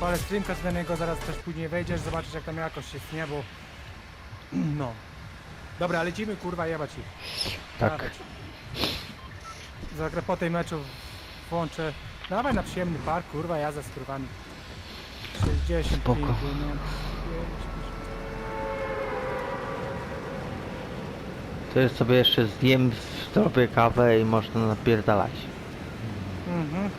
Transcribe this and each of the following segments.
Palę streamka, ty na niego zaraz też później wejdziesz, zobaczysz jak tam jakość jest, nie? Bo... No. Dobra, lecimy kurwa jebać ich. Tak. Dawać. Zagra po tej meczu włączę. Dawaj na przyjemny park, kurwa, jazda z kurwami. 60 Spoko. pingu, nie? To jest sobie jeszcze zjem, zrobię kawę i można napierdalać. Mhm.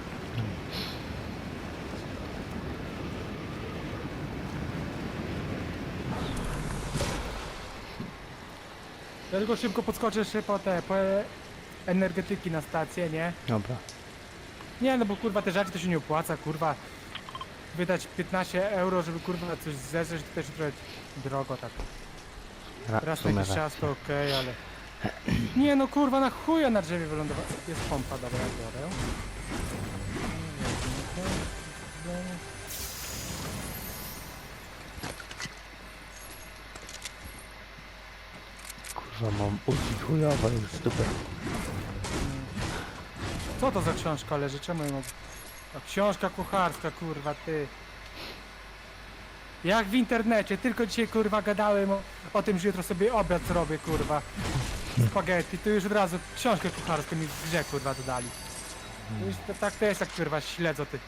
Ja tylko szybko podskoczę jeszcze po te, po energetyki na stację, nie? Dobra. Nie, no bo kurwa te rzeczy to się nie opłaca, kurwa. Wydać 15 euro, żeby kurwa coś zezrzeć, to też trochę drogo tak. Ra, Raz w na sumie jakiś czas racja. to okej, ale... Nie no kurwa, na chuja na drzewie wylądować. Jest pompa, dobra, biorę. Kurwa mam uzi chujowe już super. Co to za książka leży? Czemu ją... A książka kucharska, kurwa, ty. Jak w internecie, tylko dzisiaj kurwa gadałem o, o tym, że jutro sobie obiad zrobię, kurwa. Spaghetti, to już od razu książkę kucharską mi w grze, kurwa, dodali. To już to, tak to jest, jak kurwa śledzą ty.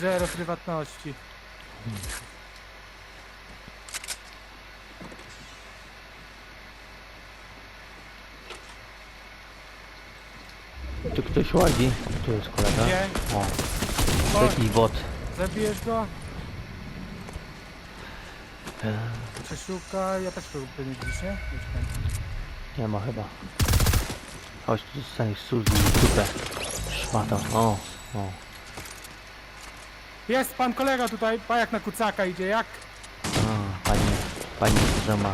Zero prywatności. Ktoś łazi. Tu jest kolega. Gdzie? O, O, taki bot. zabijesz go? E, Przeszuka, ja też pewnie gdzieś, nie? Nie ma chyba. Chodź tu dostaniesz Suzy i dupę. Szmata. O, o. Jest pan kolega tutaj, pajak na kucaka idzie, jak? A, fajnie. Fajnie, że ma.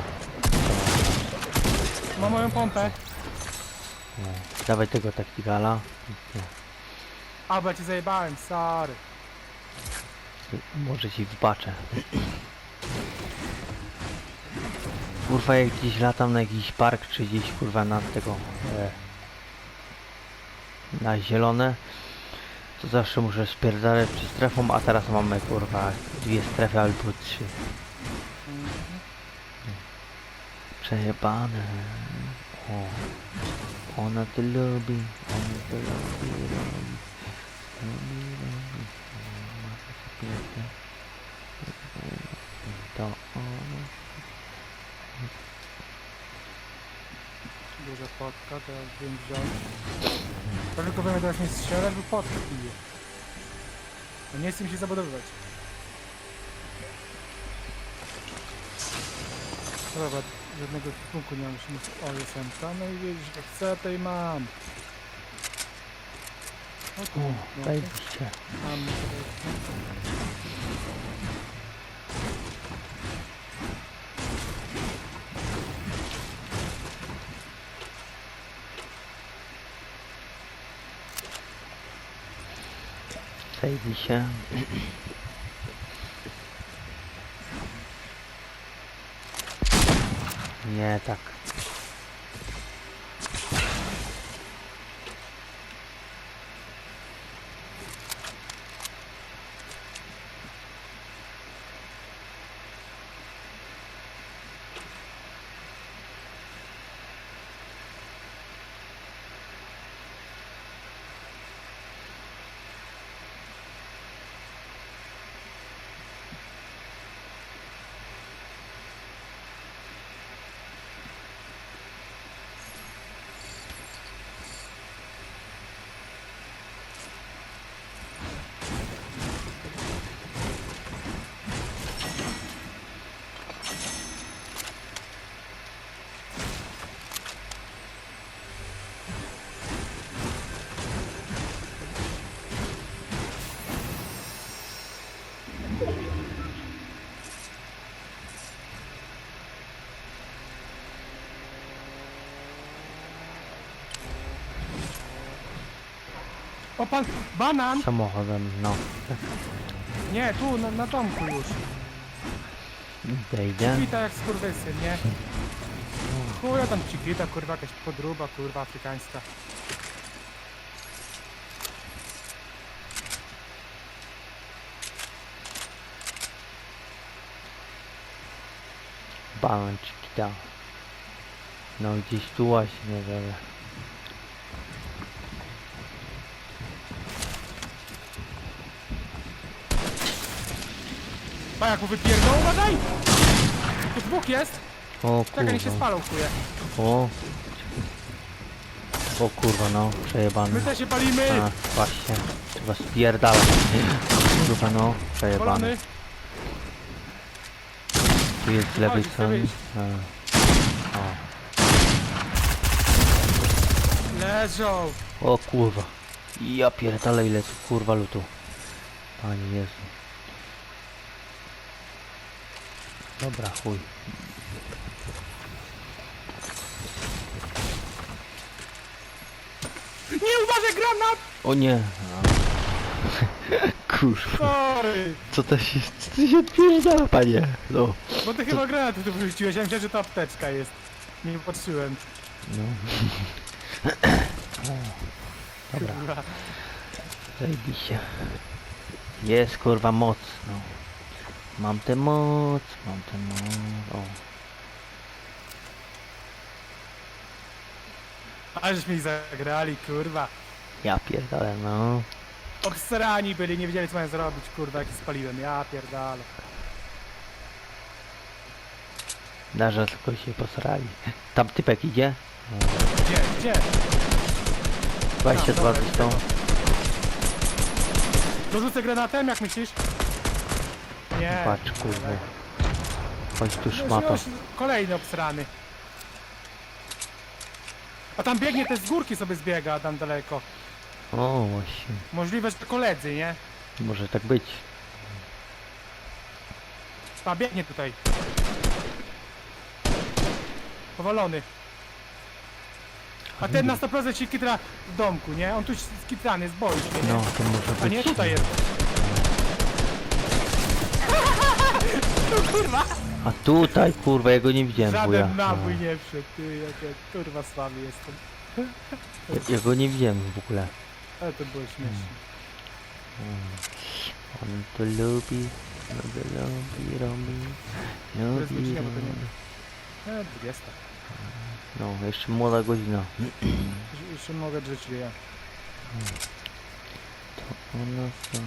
Ma moją pompę. No. Dawaj tego taktikala. A, bo ja cię zajebałem, sorry. Może ci wbaczę. Kurwa jak gdzieś latam na jakiś park czy gdzieś kurwa na tego e, na zielone to zawsze muszę spierdalać przy strefą, a teraz mamy kurwa dwie strefy albo trzy. Przejebane. O. Ona to lubi, ona to lubi, lubi. Lubi, lubi. Ma takie piękne. To ona. Duża potka, to ja wiem wziąć. To tylko wiemy teraz nie strzelać, bo potkę bije. No nie chcę mi się zabudowywać. Dobra, żadnego punktu nie mam, musimy... O, jest MK, no i jak chcę, i mam. O, no, zajebiście. mam. Zajebiście. Nie tak. O pan, banan! Samochodem, no. Nie, tu, na, na tomku już. Wejdę. Kwita jak skurwysy, nie? Chuja tam ci kurwa, jakaś podruba, kurwa, afrykańska. Balon ci No gdzieś tu właśnie, ale... Pa jak mu wypierdol, uważaj! Tu dwóch jest! O Czekaj, niech się kurwa. spalą chuje. O. O kurwa no, przejebany. My też się palimy! A, właśnie. Trzeba spierdalać. Kurwa no, przejebany. Polony! Tu jest z lewej Chodź, strony. A. Leżą! O. o kurwa. Ja pierdolę ile tu kurwa lutu. Panie Jezu. Dobra, chuj. Nie uważaj granat! O nie. Kurwa. Sorry! Co to się, co to się odpierdala, panie? No. Bo ty chyba granaty tu wyrzuciłeś, ja myślałem, że to apteczka jest. Nie patrzyłem. No. Dobra. Kurwa. Zajebiście. Jest kurwa moc, no. Mam tę moc, mam tę moc. O. Ależ mi zagrali, kurwa. Ja pierdolę, no. Obsrani byli, nie wiedzieli co mają zrobić, kurwa, jak ich spaliłem. Ja pierdolę. Darza tylko się posrali. Tam typek idzie. Gdzie, gdzie? 22 dobra, są. Dorzucę granatem, jak myślisz? Nie. Patrz kurwa. Chodź tu Już, już, kolejny obsrany. A tam biegnie też z górki sobie zbiega tam daleko. O właśnie. Możliwe, że to koledzy, nie? Może tak być. A biegnie tutaj. Powalony. A ten na 100% się kitra w domku, nie? On tu skitrany jest, boi się, nie? No, to może być. A nie, tutaj jest. Kurwa! A tutaj kurwa, ja go nie widziałem. Żaden nabój nie wszedł, ty, jak ja kurwa słaby jestem. Ja, ja go nie widziałem w ogóle. Ale to było śmieszne. On to lubi, lubi, lubi, robi, To jest lubi, godzina, bo to nie robi. E, 20. No, jeszcze młoda godzina. Już- Jeszcze mogę drzeć ja. To ona sama.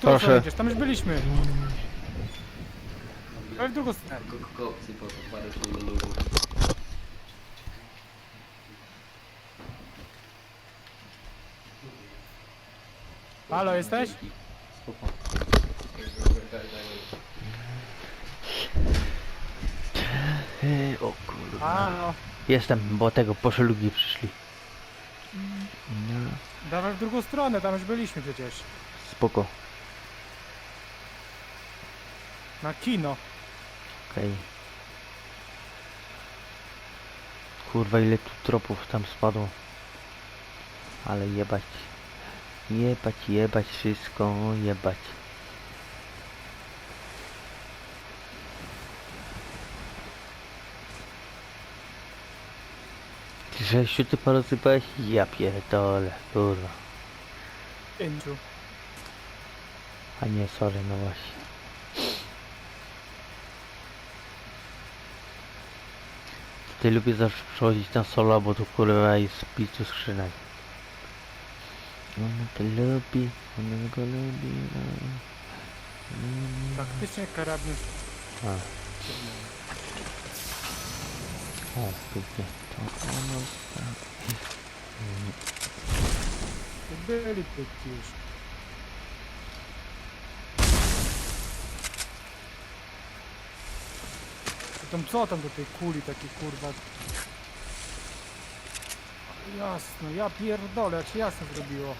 Tu Proszę. Tam już byliśmy. Ale w drugą stronę. Kokcy po parę milionów. Halo, jesteś? Spoko. Ej, o kurwa. Halo. Jestem, bo tego poszelugi przyszli. No, Dawaj w drugą stronę, tam już byliśmy przecież. spoko. Na kino. Okej. Kurwa ile tu tropów tam spadło. Ale jebać. Jebać, jebać wszystko, jebać. Ty Sześciu ty porozsypałeś? Ja pierdolę, kurwa. Pięciu. A nie, sorry, no właśnie. Ty lubię zawsze przechodzić na solo, bo tu kurwa jest pizzu skrzynek. Ona to lubi, ona go lubi, no. Mm. Faktycznie karabin. A. O, pięknie. To ono tak. Byli tu już. Tam co tam do tej kuli takie kurwa? Jasno, ja pierdolę, jak się jasno zrobiło.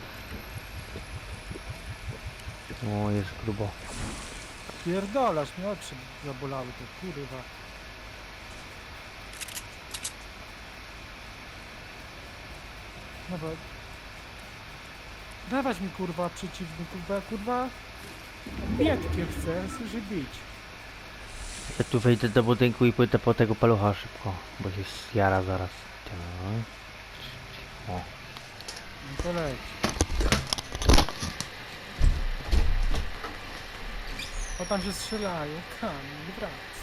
O, jest grubo. Pierdolasz, mnie oczy zabolały to kurwa. Dobra. Dawać mi kurwa przeciwników, bo ja kurwa biedkiem chcę, słyszę bić. Ja tu wejdę do budynku i pójdę po tego palucha szybko, bo się jara zaraz. Tak. O, No to leć. O tam się strzelają, Kamil, wrac.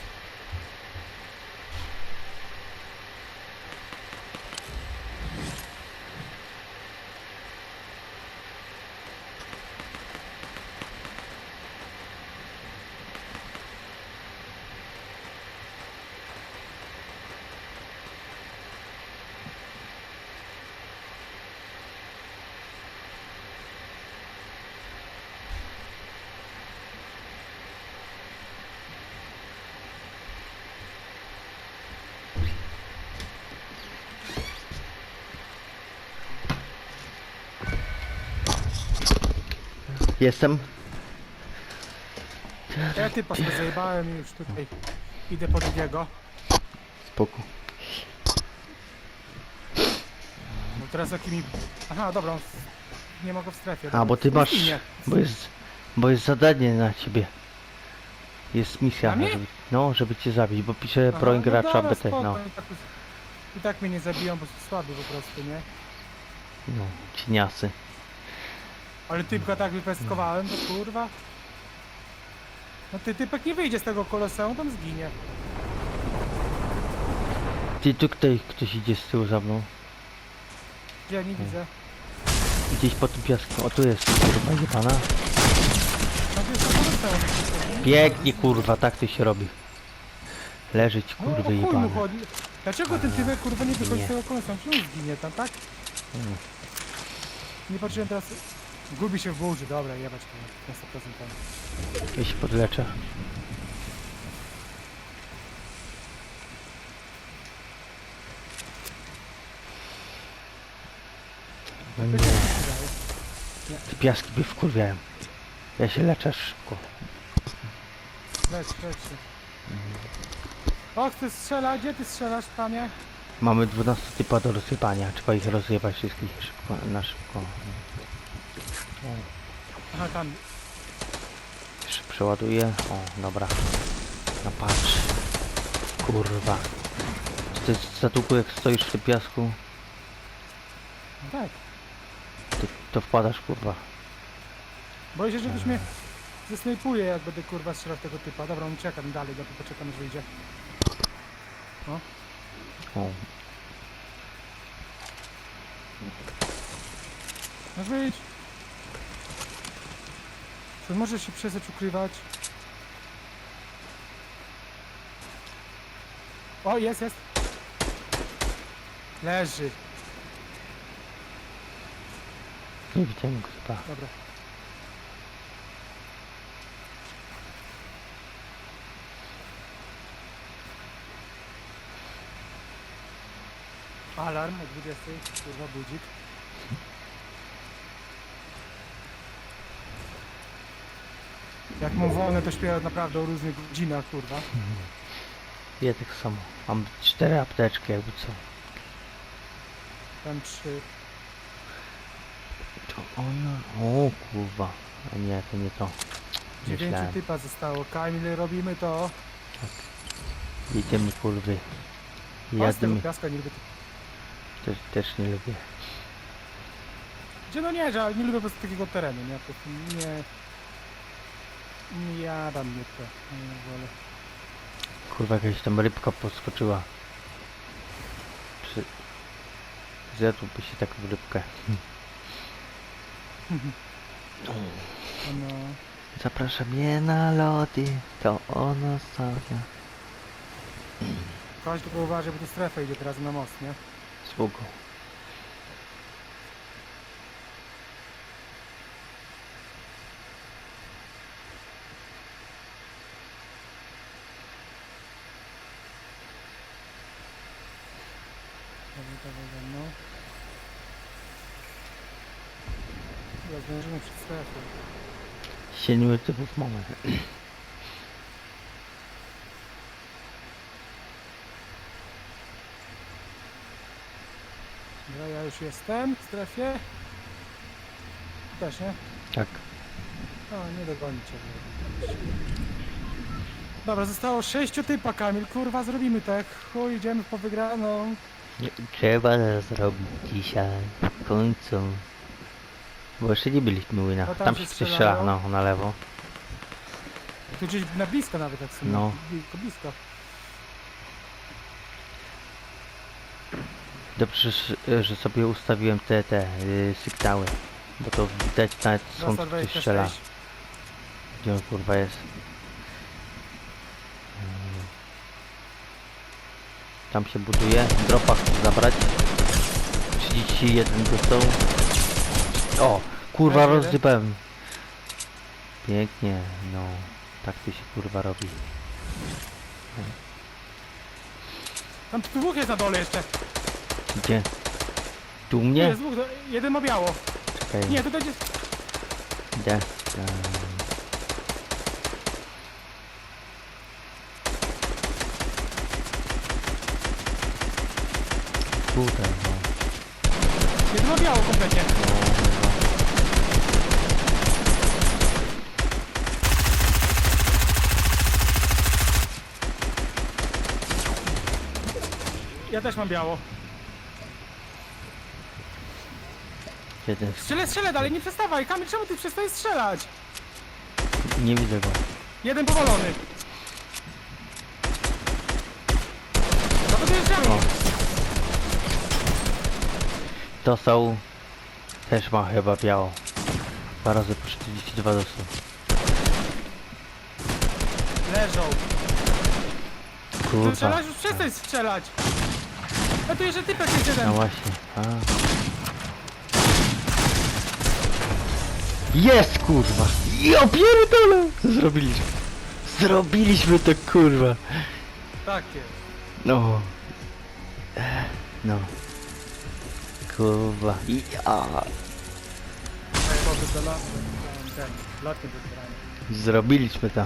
Jestem. Ja typa sobie zajebałem i już tutaj idę po drugiego. Spoko. No teraz jakimi... Aha, dobra, on w- nie mogę w strefie. A, bo ty masz, Nie. bo jest, bo jest zadanie na ciebie. Jest misja, mnie? żeby, no, żeby cię zabić, bo pisze Aha, broń no gracza dobra, BT, spoko, no, I tak, I tak mnie nie zabiją, bo są słaby po prostu, nie? no, cieniasy. Ale typka tak wypestkowałem, to kurwa. No ty typek nie wyjdzie z tego koloseum, tam zginie. Ty, tu ktoś, ktoś idzie z tyłu za mną. Gdzie ja nie widzę. Gdzieś po tym piasku, o tu jest, kurwa. No gdzie jest to koloseum? Pięknie, kurwa, tak to się robi. Leżeć, No, kurwy o chuj mu jebane. chodzi. Dlaczego ten typek kurwa nie wychodzi z tego koloseum? Czemu zginie tam, tak? Mm. Nie patrzyłem teraz. Gubi się w burzy, dobra, jebać to na 100% tam. Ja się podleczę. No nie, te piaski by wkurwiają. Ja się leczę szybko. Leć, leć się. O, ty strzela, gdzie ty strzelasz, panie? Mamy 12 typa do rozsypania. Trzeba ich rozjebać wszystkich szybko, na szybko. Aha, tam. Jeszcze przeładuję. O, dobra. No patrz. Kurwa. Czy to jest za długo jak stoisz w tym piasku? No tak. To, to wpadasz kurwa. Boję się, że ktoś mnie zesnajpuje, jak będę kurwa strzelał w tego typa. Dobra, on ucieka mi dalej, dobra, poczekam aż wyjdzie. O, Masz wyjść. Czy może się przestać ukrywać? O, jest, jest. Leży. nie widziałem go chyba. Dobra. Alarm o 20, kurwa budzik. Jak mam wolne, to śpiewam naprawdę o różnych godzinach, kurwa. Ja tak samo. Mam cztery apteczki jakby co. Tam trzy. To ona... O kurwa. A nie, to nie to. Dziewięciu Myślałem. typa zostało. Kamil, robimy to. Jedziemy kurwy. A z tego Jademy. piaska nie lubię. Też, też nie lubię. Gdzie no nie, że nie lubię po prostu takiego terenu, nie? Po prostu nie... Nie jadam mnie to. Nie wolę. Kurwa jakaś tam rybka podskoczyła. Przy... Zjadłby się taką rybkę. No. Zaprasza mnie na lody, to ona stawia. Chodź tylko uważaj, bo tu strefa idzie teraz na most, nie? Spoko. Dawaj ze mną. Zdążymy przed strefą. Siedmiu typów mamy. Dobra, ja już jestem w strefie. Też, nie? Tak. No, nie dogonicie. Dobra, zostało sześciu typa, Kamil, kurwa, zrobimy tak. Chuj, idziemy po wygraną. Nie, trzeba to zrobić dzisiaj. W końcu. Bo jeszcze nie byliśmy u No tam Tam się strzela, strzelają. no, na lewo. Tu gdzieś na blisko nawet, tak sobie. No. Blisko, blisko. Dobrze, że- że sobie ustawiłem te, te yy, sygnały. Bo to widać nawet skąd Dostał ktoś strzela. 26. Gdzie on kurwa jest? Tam się buduje. Dropa chcę zabrać. 31 dostał. O! Kurwa rozsypałem. Pięknie, no. Tak to się kurwa robi. Tam dwóch jest na dole jeszcze. Gdzie? Tu u Nie. mnie? Jest dwóch, do- jeden ma biało. Czekaj, Nie, tutaj jest... Idę. Eee. Tutaj, no. Jeden ma biało kompletnie. Ja też mam biało. Jeden. Strzelę, strzelę dalej, nie przestawaj. Kamil, czemu ty przestajesz strzelać? Nie widzę go. Jeden powalony. Dostał. Też ma chyba biało. Dwa razy po 42 dostał. Leżą. Kurwa. strzelasz? Już przestań strzelać. No tu jeszcze typek jest jeden. No właśnie. A. Jest kurwa! Ja pierdolę! Zrobiliśmy. Zrobiliśmy to kurwa. Tak jest. No. No. Kurwa. Ja. Ten. Zrobiliśmy to.